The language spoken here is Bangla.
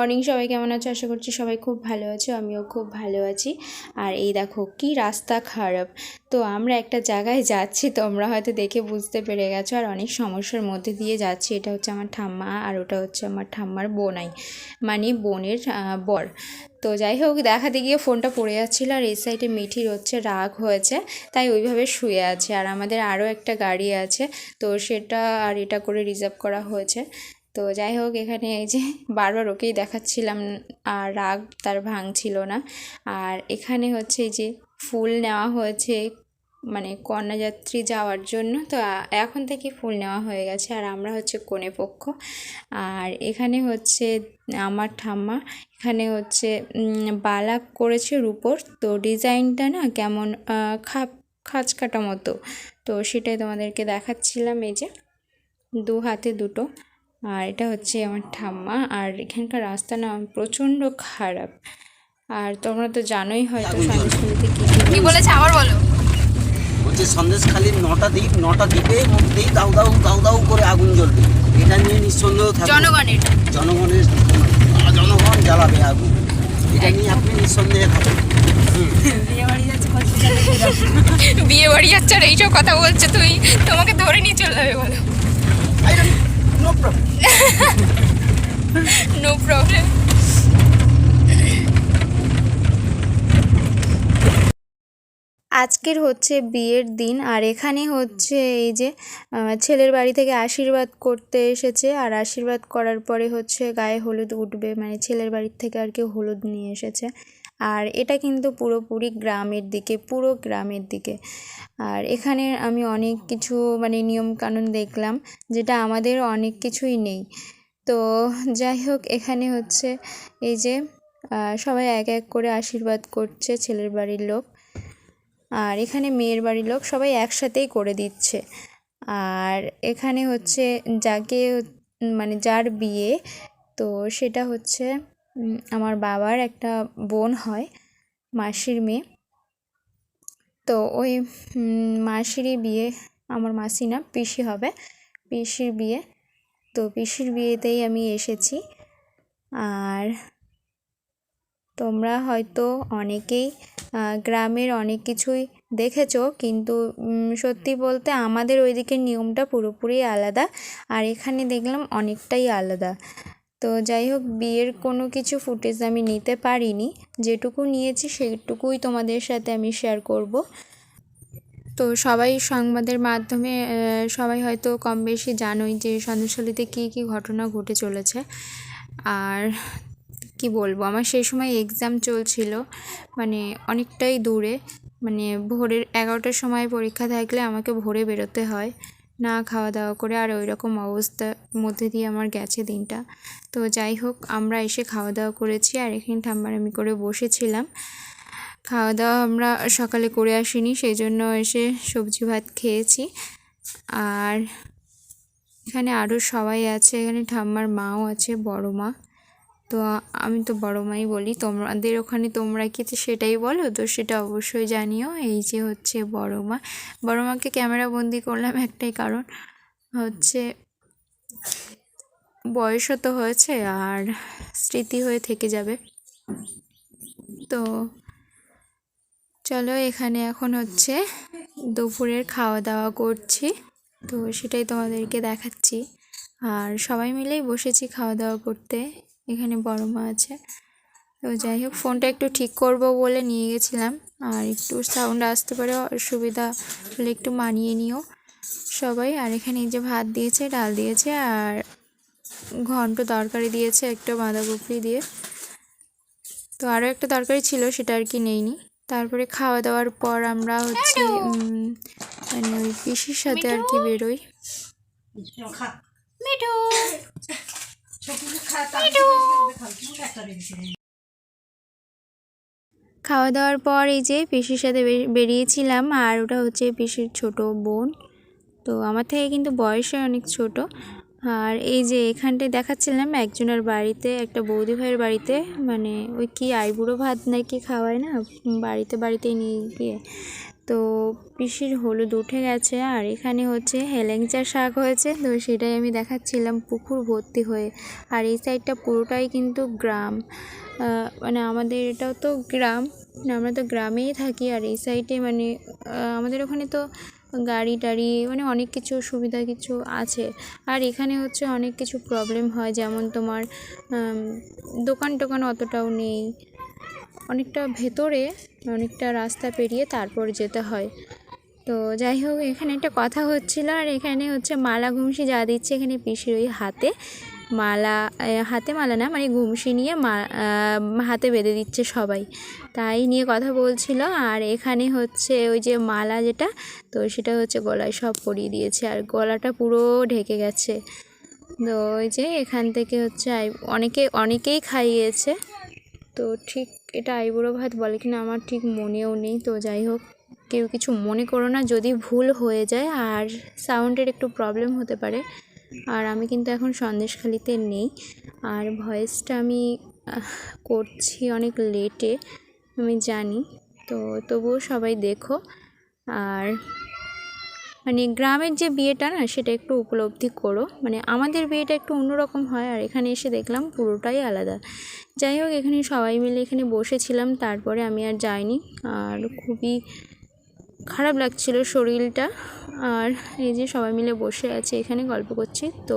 মর্নিং সবাই কেমন আছো? আশা করছি সবাই খুব ভালো আছো, আমিও খুব ভালো আছি। আর এই দেখো, কি রাস্তা খারাপ। তো আমরা একটা জায়গায় যাচ্ছি, তোমরা হয়তো দেখে বুঝতে পেরে গেছো। আর অনেক সমস্যার মধ্যে দিয়ে যাচ্ছি। এটা হচ্ছে আমার ঠাম্মা, আর ওটা হচ্ছে আমার ঠাম্মার বোনাই মানে বোনের বর। তো যাই হোক, দেখাতে গিয়ে ফোনটা পড়ে যাচ্ছিল, আর এই সাইডে মিঠির হচ্ছে রাগ হয়েছে, তাই ওইভাবে শুয়ে আছে। আর আমাদের আরও একটা গাড়ি আছে, তো সেটা আর এটা করে রিজার্ভ করা হয়েছে। তো যাই হোক এখানে এই যে বারবার ওকেই দেখাচ্ছিলাম আর রাগ তার ভাঙছিল না। আর এখানে হচ্ছে এই যে ফুল নেওয়া হয়েছে মানে কন্যাযাত্রী যাওয়ার জন্য। তো এখন থেকে ফুল নেওয়া হয়ে গেছে আর আমরা হচ্ছে কনে পক্ষ। আর এখানে হচ্ছে আমার ঠাম্মা, এখানে হচ্ছে বালা করেছে রুপোর। তো ডিজাইনটা না কেমন খাপ খাঁচ কাটা মতো। তো সেটাই তোমাদেরকে দেখাচ্ছিলাম এই যে দু হাতে দুটো। আর এটা হচ্ছে আমার ঠাম্মা। আর এখানকার রাস্তা না প্রচণ্ড খারাপ। আর তোমরা তো জানোই হয়তো সন্দেশখালিতে কী কী বলেছে আবার বলো। বলছে সন্দেশখালীর নটা দ্বীপ নটা দ্বীপের মধ্যেই দাউ দাউ দাউ দাউ করে আগুন জ্বলবে। এটা নিয়ে নিঃসন্দেহ থাকবে জনগণের জনগণের জনগণ জ্বালাবে আগুন। এটা নিয়ে আপনি নিঃসন্দেহে থাকবেন বিয়ে বাড়ি যাচ্ছে আর এইসব কথা বলছে তুই। তোমাকে ধরে নিয়ে চলে যাবে বলো। নো প্রবলেম নো প্রবলেম আজকের হচ্ছে বিয়ের দিন আর এখানে হচ্ছে এই যে ছেলের বাড়ি থেকে আশীর্বাদ করতে এসেছে আর আশীর্বাদ করার পরে হচ্ছে গায়ে হলুদ উঠবে মানে ছেলের বাড়ির থেকে আর কি হলুদ নিয়ে এসেছে। আর এটা কিন্তু পুরোপুরি গ্রামের দিকে, পুরো গ্রামের দিকে। আর এখানে আমি অনেক কিছু মানে নিয়মকানুন দেখলাম, যেটা আমাদের অনেক কিছুই নেই। তো যাই হোক, এখানে হচ্ছে এই যে সবাই এক এক করে আশীর্বাদ করছে ছেলের বাড়ির লোক। আর এখানে মেয়ের বাড়ির লোক সবাই একসাথেই করে দিচ্ছে। আর এখানে হচ্ছে যাকে মানে যার বিয়ে, তো সেটা হচ্ছে আমার বাবার একটা বোন হয়, মাসির মেয়ে। তো ওই মাসিরই বিয়ে, আমার মাসি না, পিসি হবে। পিসির বিয়ে। তো পিসির বিয়েতেই আমি এসেছি। আর তোমরা হয়তো অনেকেই গ্রামের অনেক কিছুই দেখেছ, কিন্তু সত্যি বলতে আমাদের ওইদিকে নিয়মটা পুরোপুরি আলাদা। আর এখানে দেখলাম অনেকটাই আলাদা। তো যাই হোক, বিয়ের কোনো কিছু ফুটেজ আমি নিতে পারিনি। যেটুকু নিয়েছি সেটুকুই তোমাদের সাথে আমি শেয়ার করব। তো সবাই সংবাদের মাধ্যমে সবাই হয়তো কম বেশি জানোই যে সন্দেশখালিতে কী কী ঘটনা ঘটে চলেছে। আর কি বলব, আমার সেই সময় এক্সাম চলছিল মানে অনেকটাই দূরে। মানে ভোরের এগারোটার সময় পরীক্ষা থাকলে আমাকে ভোরে বেরোতে হয়। না খাওয়া দাওয়া করে আর ওই রকম অবস্থার মধ্যে দিয়ে আমার গেছে দিনটা। তো যাই হোক, আমরা এসে খাওয়া দাওয়া করেছি আর এখানে ঠাম্মার আমি করে বসেছিলাম। খাওয়া দাওয়া আমরা সকালে করে আসিনি সেই জন্য এসে সবজি ভাত খেয়েছি। আর এখানে আরও সবাই আছে, এখানে ঠাম্মার মাও আছে, বড় মা। তো আমি তো বড় মাই বলি, তোমাদের ওখানে তোমরা কি সেটাই বলো? তো সেটা অবশ্যই জানিও, এই যে হচ্ছে বড় মা। বড় মাকে ক্যামেরা বন্দি করলাম একটাই কারণ, হচ্ছে বয়সও তো হয়েছে আর স্মৃতি হয়ে থেকে যাবে। তো চলো এখানে এখন হচ্ছে দুপুরের খাওয়া দাওয়া করছি, তো সেটাই তোমাদেরকে দেখাচ্ছি। আর সবাই মিলেই বসেছি খাওয়া দাওয়া করতে। এখানে বড় মা আছে। তো যাই হোক, ফোনটা একটু ঠিক করব বলে নিয়ে গেছিলাম। আর একটু সাউন্ড আসতে পারে, অসুবিধা হলে একটু মানিয়ে নিও। সবাই, আর এখানে যে ভাত দিয়েছে, ডাল দিয়েছে, আর ঘন্ট তরকারি দিয়েছে, একটা বাঁধাকপি দিয়ে। তো আরও একটা তরকারি ছিল, সেটা আর কি নেইনি। তারপরে খাওয়া দাওয়ার পর আমরা হচ্ছে মানে ওই পিসির সাথে আর কি বেরোই। খাওয়া দাওয়ার পর এই যে পিসির সাথে বেরিয়েছিলাম আর ওটা হচ্ছে পিসির ছোট বোন। তো আমার থেকে কিন্তু বয়সে অনেক ছোট। আর এই যে এখানটায় দেখাচ্ছিলাম একজনের বাড়িতে, একটা বৌদি ভাইয়ের বাড়িতে মানে ওই কি আইবুড়ো ভাত নাকি খাওয়ায় না? বাড়িতে বাড়িতে নিয়ে গিয়ে তো পিসির হলুদ উঠে গেছে আর এখানে হচ্ছে হেলেঞ্চা শাক হয়েছে। তো সেটাই আমি দেখাচ্ছিলাম, পুকুর ভর্তি হয়ে। আর এই সাইডটা পুরোটাই কিন্তু গ্রাম। মানে আমাদের এটাও তো গ্রাম, আমরা তো গ্রামেই থাকি আর এই সাইডে মানে আমাদের ওখানে তো গাড়ি টাড়ি মানে অনেক কিছু সুবিধা কিছু আছে। আর এখানে হচ্ছে অনেক কিছু প্রবলেম হয়, যেমন তোমার দোকান টোকান অতটাও নেই। অনেকটা ভেতরে, অনেকটা রাস্তা পেরিয়ে তারপর যেতে হয়। তো যাই হোক, এখানে একটা কথা হচ্ছিল, আর এখানে হচ্ছে মালা ঘুমসি যা দিচ্ছে এখানে পিসির ওই হাতে। মালা হাতে মালা না মানে ঘুমসি নিয়ে মা হাতে বেঁধে দিচ্ছে সবাই। তাই নিয়ে কথা বলছিল, আর এখানে হচ্ছে ওই যে মালা যেটা, তো সেটা হচ্ছে গলায় সব পরিয়ে দিয়েছে, আর গলাটা পুরো ঢেকে গেছে। তো ওই যে এখান থেকে হচ্ছে অনেকে, অনেকেই খাইয়েছে। তো ঠিক এটা আইবুড়ো ভাত বলে কিনা আমার ঠিক মনেও নেই। তো যাই হোক, কেউ কিছু মনে করো না, যদি ভুল হয়ে যায় আর সাউন্ডের একটু প্রবলেম হতে পারে। আর আমি কিন্তু এখন সন্দেশখালিতে নেই। আর ভয়েসটা আমি করছি অনেক লেটে আমি জানি। তো তবুও সবাই দেখো। আর মানে গ্রামের যে বিয়েটা না, সেটা একটু উপলব্ধি করো। মানে আমাদের বিয়েটা একটু অন্যরকম হয়, আর এখানে এসে দেখলাম পুরোটাই আলাদা। যাই হোক, এখানে সবাই মিলে এখানে বসেছিলাম, তারপরে আমি আর যাইনি। আর খুবই খারাপ লাগছিল শরীরটা। আর এই যে সবাই মিলে বসে আছে, এখানে গল্প করছি, তো